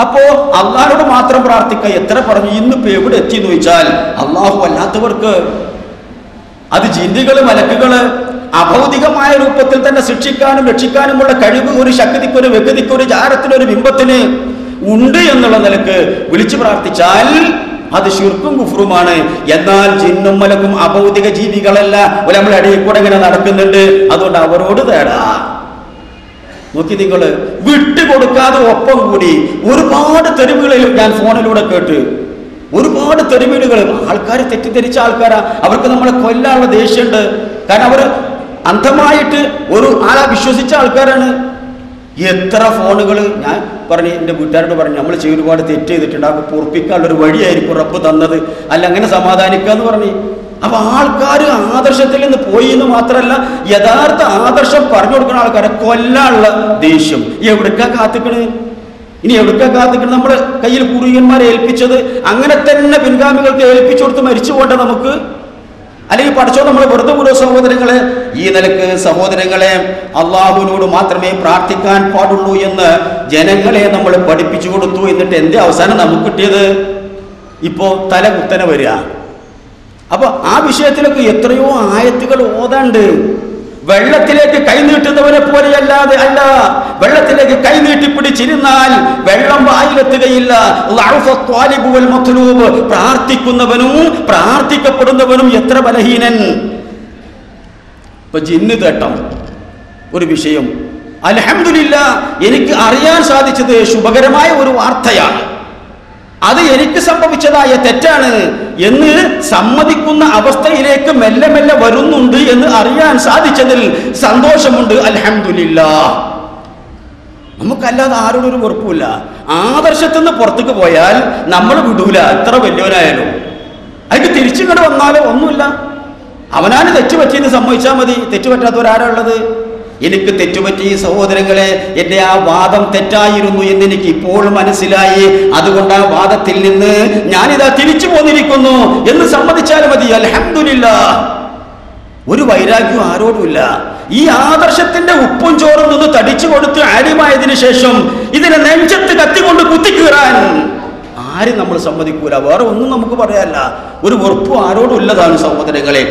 അപ്പോ അള്ളാഹിനോട് മാത്രം പ്രാർത്ഥിക്കുക എത്ര പറഞ്ഞു? ഇന്നിപ്പോ എവിടെ എത്തി എന്ന് ചോദിച്ചാൽ അള്ളാഹു അല്ലാത്തവർക്ക് അത് ജിന്നുകൾ മലക്കുകൾ അഭൗതികമായ രൂപത്തിൽ തന്നെ ശിക്ഷിക്കാനും രക്ഷിക്കാനുമുള്ള കഴിവ് ഒരു ശക്തിക്ക് ഒരു വ്യക്തിക്ക് ഒരു ജാരത്തിന് ഒരു ബിംബത്തിന് ഉണ്ട് എന്നുള്ള നിലയ്ക്ക് വിളിച്ചു പ്രാർത്ഥിച്ചാൽ അത് ശുർക്കും കുഫറുമാണ് എന്നാൽ ജിന്നും മലക്കും അഭൗതിക ജീവികളല്ല. ഒരു നമ്മുടെ ഇടയിൽ കൂടെ ഇങ്ങനെ നടക്കുന്നുണ്ട്. അതുകൊണ്ട് അവരോട് തേടാ. നോക്കി നിങ്ങൾ വിട്ടുകൊടുക്കാതെ ഒപ്പം കൂടി ഒരുപാട് തെരുവുകളിൽ ഞാൻ ഫോണിലൂടെ കേട്ട് ഒരുപാട് തെരുവുകൾ ആൾക്കാർ തെറ്റിദ്ധരിച്ച ആൾക്കാരാ. അവർക്ക് നമ്മളെ കൊല്ലാനുള്ള ദേഷ്യമുണ്ട് കാരണം അവർ അന്ധമായിട്ട് ഒരു ആളെ വിശ്വസിച്ച ആൾക്കാരാണ്. എത്ര ഫോണുകൾ ഞാൻ പറഞ്ഞു എന്റെ വീട്ടുകാരോട് പറഞ്ഞു നമ്മൾ ചെയ്ത് ഒരുപാട് തെറ്റ് ചെയ്തിട്ടുണ്ട്. അത് പൊറപ്പിക്കാനുള്ള ഒരു വഴിയായിരിക്കും റബ്ബ് തന്നത്. അല്ല അങ്ങനെ സമാധാനിക്കുക എന്ന് പറഞ്ഞു. അപ്പൊ ആൾക്കാർ ആദർശത്തിൽ നിന്ന് പോയി എന്ന് മാത്രമല്ല യഥാർത്ഥ ആദർശം പറഞ്ഞു കൊടുക്കുന്ന ആൾക്കാരെ കൊല്ലാനുള്ള ദേഷ്യം. എവിടുക്ക കാത്തിക്കണ്? ഇനി എവിടുക്ക കാത്തിക്കണ്? നമ്മുടെ കയ്യിൽ കുറുകന്മാരെ ഏൽപ്പിച്ചത് അങ്ങനെ തന്നെ പിൻഗാമികൾക്ക് ഏൽപ്പിച്ചു കൊടുത്ത് മരിച്ചു പോട്ടെ നമുക്ക്? അല്ലെങ്കിൽ പഠിച്ചോ നമ്മൾ വെറുതെ വിടുക സഹോദരങ്ങളെ? ഈ നിലയ്ക്ക് സഹോദരങ്ങളെ അള്ളാഹുവിനോട് മാത്രമേ പ്രാർത്ഥിക്കാൻ പാടുള്ളൂ എന്ന് ജനങ്ങളെ നമ്മൾ പഠിപ്പിച്ചു കൊടുത്തു എന്നിട്ട് എന്റെ അവസാനം നമുക്ക് കിട്ടിയത്? ഇപ്പോ തല കുത്തനെ വരിക. അപ്പൊ ആ വിഷയത്തിലൊക്കെ എത്രയോ ആയത്തുകൾ ഓതാണ്ട്. വെള്ളത്തിലേക്ക് കൈനീട്ടുന്നവരെ പോലെയല്ലാതെ അല്ല. വെള്ളത്തിലേക്ക് കൈനീട്ടി പിടിച്ചിരുന്നാൽ വെള്ളം വായിലെത്തുകയില്ല. പ്രാർത്ഥിക്കുന്നവനും പ്രാർത്ഥിക്കപ്പെടുന്നവനും എത്ര ബലഹീനൻ. ഇപ്പൊ ജിന്ന് തേട്ടം ഒരു വിഷയം. അലഹമില്ല എനിക്ക് അറിയാൻ സാധിച്ചത് ശുഭകരമായ ഒരു വാർത്തയാണ്. അത് എനിക്ക് സംഭവിച്ചതായ തെറ്റാണ് എന്ന് സമ്മതിക്കുന്ന അവസ്ഥയിലേക്ക് മെല്ലെ മെല്ലെ വരുന്നുണ്ട് എന്ന് അറിയാൻ സാധിച്ചതിൽ സന്തോഷമുണ്ട്. അലഹമില്ല നമുക്കല്ലാതെ ആരോടും ഒരു വെറുപ്പില്ല ആദർശത്തിൽ നിന്ന് പുറത്തേക്ക് പോയാൽ നമ്മൾ വിടൂല. എത്ര വലിയവനായാലും. അതിന് തിരിച്ചിങ്ങോട്ട് വന്നാലോ ഒന്നുമില്ല. അവനാണ് തെറ്റുപറ്റിയെന്ന് സമ്മതിച്ചാൽ മതി. തെറ്റുപറ്റാത്തവരാരാ ഉള്ളത്? എനിക്ക് തെറ്റുപറ്റി സഹോദരങ്ങളെ എന്റെ ആ വാദം തെറ്റായിരുന്നു എന്ന് എനിക്ക് ഇപ്പോൾ മനസ്സിലായി. അതുകൊണ്ട് ആ വാദത്തിൽ നിന്ന് ഞാനിതാ തിരിച്ചു പോന്നിരിക്കുന്നു എന്ന് സമ്മതിച്ചാൽ മതി. അലഹമില്ല ഒരു വൈരാഗ്യം ആരോടുമില്ല. ഈ ആദർശത്തിന്റെ ഉപ്പും ചോറും നിന്ന് തടിച്ചു കൊടുത്ത് ആര്യമായതിനു ശേഷം ഇതിനെ നെഞ്ചത്ത് കത്തിക്കൊണ്ട് കുത്തിക്കീറാൻ ആരും നമ്മൾ സമ്മതിക്കൂല. വേറെ ഒന്നും നമുക്ക് പറയാല്ല ഒരു വെറുപ്പും ആരോടും ഇല്ലതാണ് സഹോദരങ്ങളെ.